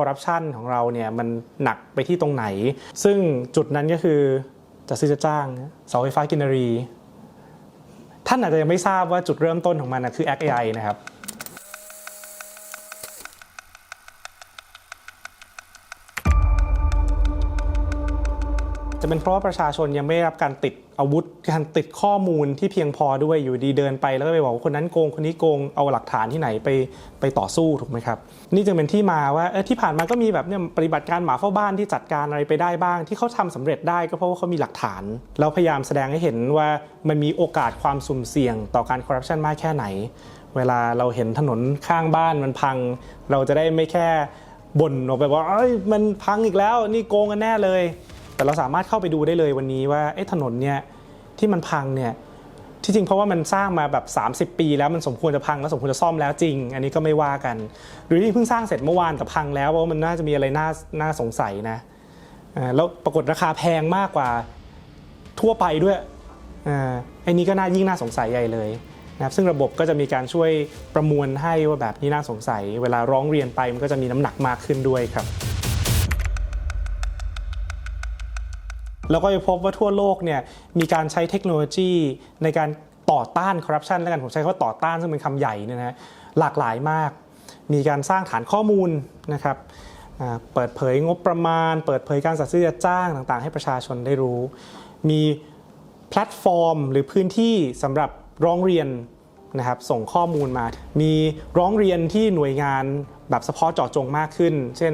อร์รัปชันของเราเนี่ยมันหนักไปที่ตรงไหน ซึ่งจุดนั้นก็คือจะซื้อจะจ้างเสาไฟฟ้ากินรี ท่านอาจจะยังไม่ทราบว่าจุดเริ่มต้นของมันนะคือ Act AI นะครับ จะเป็นเพราะว่าประชาชนยังไม่ได้รับการติดอาวุธการติดข้อมูลที่เพียงพอด้วยอยู่ดีเดินไป แล้วก็ไปบอกว่าคนนั้นโกงคนนี้โกงเอาหลักฐานที่ไหนไปไปต่อสู้ถูกไหมครับ นี่จึงเป็นที่มาว่าเออที่ผ่านมาก็มีแบบเนี่ยปฏิบัติการหมาเฝ้าบ้านที่จัดการอะไรไปได้บ้าง ที่เขาทำสำเร็จได้ก็เพราะว่าเขามีหลักฐาน แล้วพยายามแสดงให้เห็นว่ามันมีโอกาสความสุ่มเสี่ยงต่อการคอร์รัปชันมากแค่ไหน เวลาเราเห็นถนนข้างบ้านมันพัง เราจะได้ไม่แค่บ่นออกไปว่าเอ้ยมันพังอีกแล้ว นี่โกงกันแน่เลย แต่เราสามารถเข้าไปดูได้เลยวันนี้ว่าเอ๊ะถนนเนี่ยที่มันพังเนี่ยที่จริงเพราะว่ามันสร้างมาแบบ 30 ปี แล้วมันสมควรจะพังแล้วสมควรจะซ่อมแล้วจริง อันนี้ก็ไม่ว่ากัน หรือที่เพิ่งสร้างเสร็จเมื่อวานแต่พังแล้วเพราะว่ามันน่าจะมีอะไรน่าน่าสงสัยนะแล้วปรากฏราคาแพงมากกว่าทั่วไปด้วยอ่าไอ้นี้ก็น่ายิ่งน่าสงสัยใหญ่เลยนะครับซึ่งระบบก็จะมีการช่วยประมวลให้ว่าแบบนี้น่าสงสัย เวลาร้องเรียนไปมันก็จะมีน้ำหนักมากขึ้นด้วยครับ แล้วก็ไปพบว่าทั่วโลกเนี่ยมีการใช้เทคโนโลยีในการต่อต้านคอร์รัปชันแล้วกันผมใช้คำว่าต่อต้านซึ่งเป็นคำใหญ่เนี่ยนะฮะหลากหลายมาก มีการสร้างฐานข้อมูลนะครับเปิดเผยงบประมาณ เปิดเผยการจัดซื้อจัดจ้างต่างๆ ให้ประชาชนได้รู้ มีแพลตฟอร์ม หรือพื้นที่สำหรับร้องเรียนนะครับส่งข้อมูลมา มีร้องเรียนที่หน่วยงานแบบเฉพาะเจาะจงมากขึ้น เช่น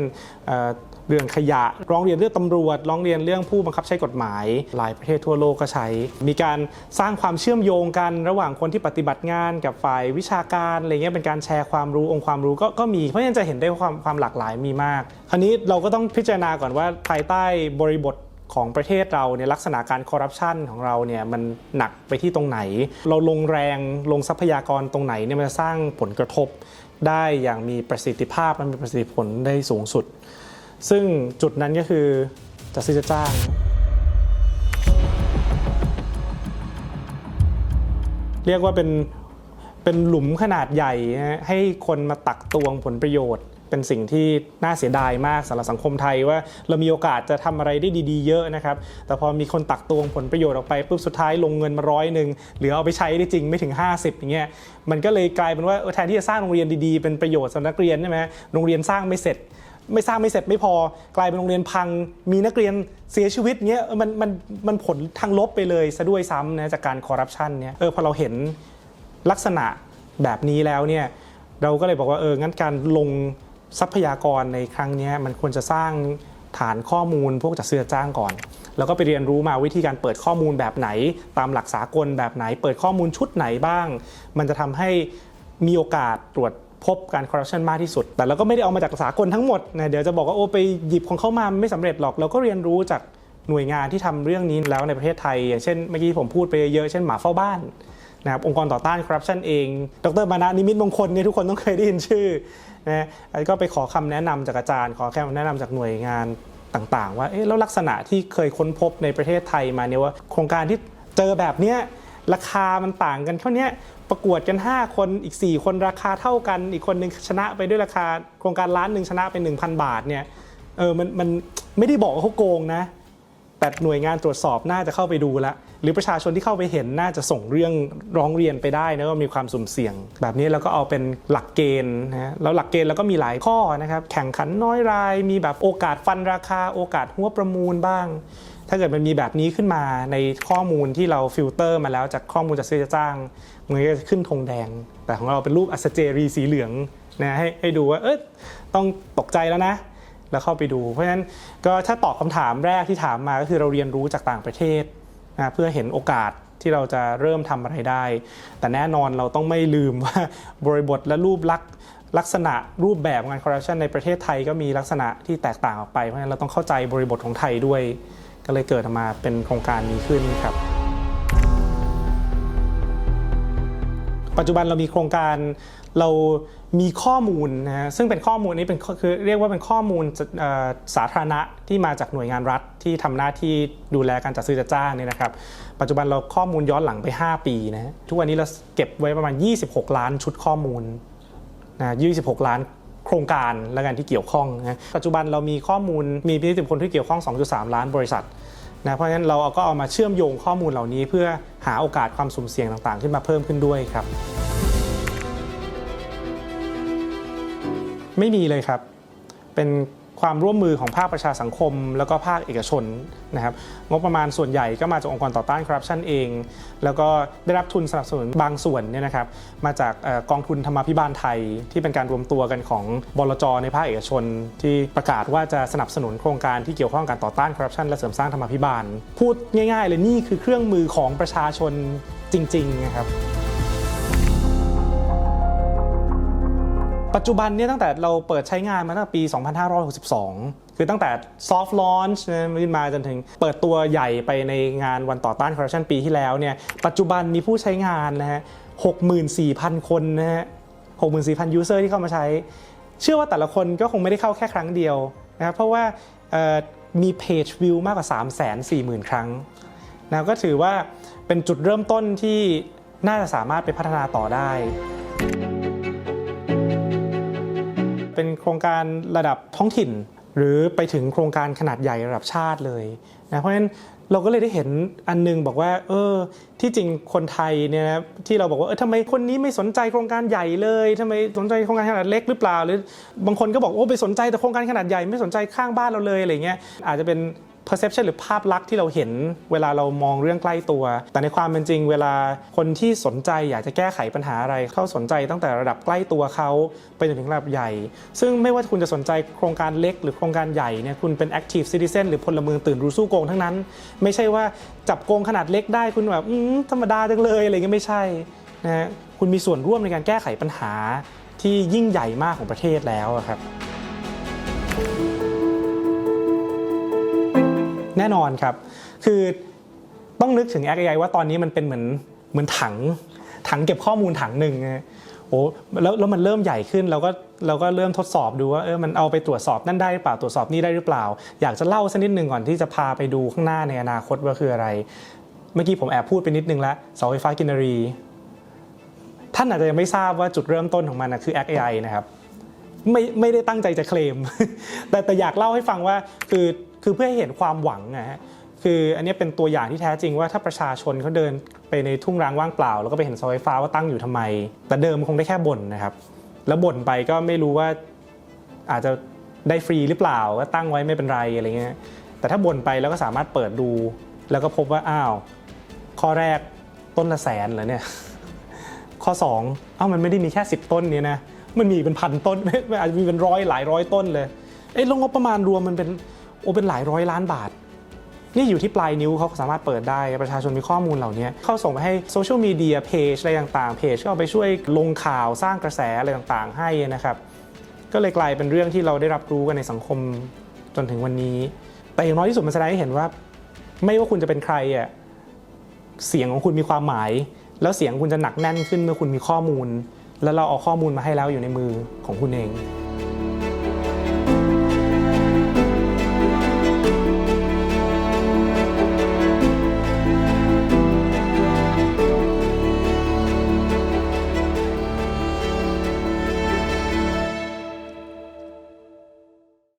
เรื่องขยะ ร้องเรียนเรื่องตำรวจ ร้องเรียนเรื่องผู้บังคับใช้กฎหมาย หลายประเทศทั่วโลกก็ใช้ มีการสร้างความเชื่อมโยงกันระหว่างคนที่ปฏิบัติงานกับฝ่ายวิชาการอะไรเงี้ยเป็นการแชร์ความรู้องค์ความรู้ก็ก็มี เพราะฉะนั้นจะเห็นได้ว่าความความหลากหลายมีมาก คราวนี้เราก็ต้องพิจารณาก่อนว่าภายใต้บริบทของประเทศเราเนี่ยลักษณะการคอร์รัปชันของเราเนี่ยมันหนักไปที่ตรงไหน เราลงแรงลงทรัพยากรตรงไหนเนี่ยมันจะสร้างผลกระทบได้อย่างมีประสิทธิภาพมันมีประสิทธิผลได้สูงสุด ซึ่งจุดนั้นก็คือจะซื้อจะจ้าง เรียกว่าเป็นเป็นหลุมขนาดใหญ่ให้คนมาตักตวงผลประโยชน์ เป็นสิ่งที่น่าเสียดายมากสำหรับสังคมไทยว่าเรามีโอกาสจะทำอะไรได้ดี ๆ เยอะนะครับ แต่พอมีคนตักตวงผลประโยชน์ออกไปปุ๊บสุดท้ายลงเงินมาร้อยหนึ่งหรือเอาไปใช้ได้จริงไม่ถึง 50 อย่างเงี้ยมันก็เลยกลายเป็นว่าแทนที่จะสร้างโรงเรียนดีๆเป็นประโยชน์สำหรับนักเรียนใช่ไหมโรงเรียนสร้างไม่เสร็จ ไม่สร้างไม่เสร็จไม่พอกลายเป็นโรงเรียนพัง มีนักเรียนเสียชีวิตเงี้ยมันมันมันผลทางลบไปเลยซะด้วยซ้ำนะจากการคอร์รัปชันเนี่ยเออพอเราเห็นลักษณะแบบนี้แล้วเนี่ยเราก็เลยบอกว่าเอองั้นการลงทรัพยากรในครั้งนี้มันควรจะสร้างฐานข้อมูลพวกจัดซื้อจ้างก่อน แล้วก็ไปเรียนรู้มาวิธีการเปิดข้อมูลแบบไหน ตามหลักสากลแบบไหน เปิดข้อมูลชุดไหนบ้าง มันจะทำให้มีโอกาสตรวจ พบการคอร์รัปชันมากที่สุด แต่เราก็ไม่ได้เอามาจากสากลทั้งหมดนะเดี๋ยวจะบอกว่าโอ้ไปหยิบของเข้ามาไม่สำเร็จหรอก เราก็เรียนรู้จากหน่วยงานที่ทำเรื่องนี้แล้วในประเทศไทย อย่างเช่นเมื่อกี้ผมพูดไปเยอะเช่นหมาเฝ้าบ้านนะครับองค์กรต่อต้านคอร์รัปชันเอง ดรมานะนิมิตมงคลเนี่ยทุกคนต้องเคยได้ยินชื่อนะก็ไปขอคำแนะนำจากอาจารย์ ขอคำแนะนำจากหน่วยงานต่างๆ ว่าเอ๊ะแล้วลักษณะที่เคยค้นพบในประเทศไทยมาเนี่ยว่าโครงการที่เจอแบบเนี้ย ราคามันต่างกันเท่านี้ประกวดกัน 5 คนอีก 4 คนราคาเท่ากัน อีกคนหนึ่งชนะไปด้วยราคาโครงการล้านหนึ่งชนะไป 1,000 บาทเนี่ยเออมันมันไม่ได้บอกว่าเขาโกงนะ แต่หน่วยงานตรวจสอบน่าจะเข้าไปดูละ หรือประชาชนที่เข้าไปเห็นน่าจะส่งเรื่องร้องเรียนไปได้นะว่ามีความสุ่มเสี่ยง แบบนี้เราก็เอาเป็นหลักเกณฑ์นะฮะแล้วหลักเกณฑ์เราก็มีหลายข้อนะครับ แข่งขันน้อยราย มีแบบโอกาสฟันราคา โอกาสหัวประมูลบ้าง ถ้าเกิดมันมีแบบนี้ขึ้นมาในข้อมูลที่เราฟิลเตอร์มาแล้วจากข้อมูลจากซื้อจะจ้างมันก็จะขึ้นธงแดง แต่ของเราเป็นรูปอัสเจรีสีเหลืองนะให้ให้ดูว่าเออต้องตกใจแล้วนะ แล้วเข้าไปดู เพราะฉะนั้นก็ถ้าตอบคำถามแรกที่ถามมาก็คือเราเรียนรู้จากต่างประเทศนะเพื่อเห็นโอกาสที่เราจะเริ่มทำอะไรได้ แต่แน่นอนเราต้องไม่ลืมว่าบริบทและรูปลักษณ์ลักษณะรูปแบบงานคอร์รัปชันในประเทศไทยก็มีลักษณะที่แตกต่างออกไป เพราะฉะนั้นเราต้องเข้าใจบริบทของไทยด้วย ก็เลยเกิดออกมาเป็นโครงการนี้ขึ้นครับ ปัจจุบันเรามีโครงการเรามีข้อมูลนะฮะซึ่งเป็นข้อมูลนี้เป็นคือเรียกว่าเป็นข้อมูลสาธารณะที่มาจากหน่วยงานรัฐที่ทำหน้าที่ดูแลการจัดซื้อจัดจ้างเนี่ยนะครับ ปัจจุบันเราข้อมูลย้อนหลังไป 5 ปีนะฮะทุกวันนี้เราเก็บไว้ประมาณ 26 ล้านชุดข้อมูลนะ26 ล้าน โครงการและกันที่เกี่ยวข้องนะปัจจุบันเรามีข้อมูลมีนิจิตรคนที่เกี่ยวข้อง 2.3 ล้านบริษัทนะเพราะฉะนั้นเราก็เอามาเชื่อมโยงข้อมูลเหล่านี้ เพื่อหาโอกาสความสุ่มเสี่ยงต่างๆ ขึ้นมาเพิ่มขึ้นด้วยครับ ไม่มีเลยครับ เป็น ความร่วมมือของภาคประชาสังคม แล้วก็ภาคเอกชนนะครับงบประมาณส่วนใหญ่ก็มาจากองค์กรต่อต้านคอร์รัปชันเอง แล้วก็ได้รับทุนสนับสนุนบางส่วนเนี่ยนะครับมาจากกองทุนธรรมาภิบาลไทย ที่เป็นการรวมตัวกันของบลจในภาคเอกชน ที่ประกาศว่าจะสนับสนุนโครงการที่เกี่ยวข้องกับการต่อต้านคอร์รัปชันและเสริมสร้างธรรมาภิบาล พูดง่าย ๆ เลยนี่คือเครื่องมือของประชาชนจริงๆนะครับ ปัจจุบันเนี่ยตั้งแต่เราเปิดใช้งานมาตั้งแต่ปี 2562 คือตั้งแต่ soft launch ขึ้นมาจนถึงเปิดตัวใหญ่ไปในงานวันต่อต้านคอร์รัปชันปีที่แล้วเนี่ยปัจจุบันมีผู้ใช้งานนะฮะ 64,000 คนนะฮะ 64,000 user ที่เข้ามาใช้ เชื่อว่าแต่ละคนก็คงไม่ได้เข้าแค่ครั้งเดียวนะครับเพราะว่ามีเพจวิวมากกว่า 340,000 ครั้งนะก็ถือว่าเป็นจุดเริ่มต้นที่น่าจะสามารถไปพัฒนาต่อได้ เป็นโครงการระดับท้องถิ่น หรือไปถึงโครงการขนาดใหญ่ระดับชาติเลยนะเพราะฉะนั้นเราก็เลยได้เห็นอันนึงบอกว่า เออ ที่จริงคนไทยเนี่ยนะที่เราบอกว่าเออทำไมคนนี้ไม่สนใจโครงการใหญ่เลยทำไมสนใจโครงการขนาดเล็กหรือเปล่า หรือบางคนก็บอกโอ้ไปสนใจแต่โครงการขนาดใหญ่ไม่สนใจข้างบ้านเราเลยอะไรเงี้ยอาจจะเป็น perception หรือภาพลักษณ์ที่เราเห็นเวลาเรามองเรื่องใกล้ตัว แต่ในความเป็นจริงเวลาคนที่สนใจอยากจะแก้ไขปัญหาอะไร เขาสนใจตั้งแต่ระดับใกล้ตัวเขาไปจนถึงระดับใหญ่ ซึ่งไม่ว่าคุณจะสนใจโครงการเล็กหรือโครงการใหญ่เนี่ยคุณเป็น active citizen หรือพลเมืองตื่นรู้สู้โกงทั้งนั้น ไม่ใช่ว่าจับโกงขนาดเล็กได้คุณแบบธรรมดาจังเลยอะไรเงี้ยไม่ใช่นะฮะคุณมีส่วนร่วมในการแก้ไขปัญหาที่ยิ่งใหญ่มากของประเทศแล้วครับ น่นอนครับ คือต้องนึกถึง XAI ว่าตอนนี้มันเป็นเหมือนเหมือนถัง ถังเก็บข้อมูลถังหนึ่งโอ้แล้วแล้วมันเริ่มใหญ่ขึ้นเราก็เราก็เริ่มทดสอบดูว่าเออมันเอาไปตรวจสอบนั่นได้หรือเปล่าตรวจสอบนี่ได้หรือเปล่า อยากจะเล่าสักนิดหนึ่งก่อนที่จะพาไปดูข้างหน้าในอนาคตว่าคืออะไร เมื่อกี้ผมแอบพูดไปนิดนึงแล้วเสาไฟฟ้ากินรี ท่านอาจจะยังไม่ทราบว่าจุดเริ่มต้นของมันนะคือ XAI นะครับไม่ไม่ได้ตั้งใจจะเคลม แต่แต่อยากเล่าให้ฟังว่าคือ คือเพื่อให้เห็นความหวังนะฮะคืออันนี้เป็นตัวอย่างที่แท้จริงว่าถ้าประชาชนเขาเดินไปในทุ่งร้างว่างเปล่า แล้วก็ไปเห็นเสาไฟฟ้าว่าตั้งอยู่ทำไม แต่เดิมคงได้แค่บ่นนะครับ แล้วบ่นไปก็ไม่รู้ว่าอาจจะได้ฟรีหรือเปล่าว่าตั้งไว้ไม่เป็นไรอะไรเงี้ยแต่ถ้าบ่นไปแล้วก็สามารถเปิดดู แล้วก็พบว่าอ้าว ข้อแรกต้นละแสนเหรอเนี่ยข้อ2เอ้ามันไม่ได้มีแค่ 10 ต้นเนี่ยนะมันมีเป็นพันต้นมันอาจจะมีเป็นร้อยหลายร้อยต้นเลยเอ้ยล้วงบประมาณรวมมันเป็น โอ้เป็นหลายร้อยล้านบาท นี่อยู่ที่ปลายนิ้วเขาสามารถเปิดได้ประชาชนมีข้อมูลเหล่านี้เข้าส่งไปให้โซเชียลมีเดียเพจอะไรต่างๆเพจก็เอาไปช่วยลงข่าวสร้างกระแสอะไรต่างๆ ให้นะครับก็เลยกลายเป็นเรื่องที่เราได้รับรู้กันในสังคมจนถึงวันนี้ แต่อย่างน้อยที่สุดมันแสดงให้เห็นว่า ไม่ว่าคุณจะเป็นใครอะเสียงของคุณมีความหมาย แล้วเสียงคุณจะหนักแน่นขึ้นเมื่อคุณมีข้อมูล แล้วเราเอาข้อมูลมาให้แล้วอยู่ในมือของคุณเอง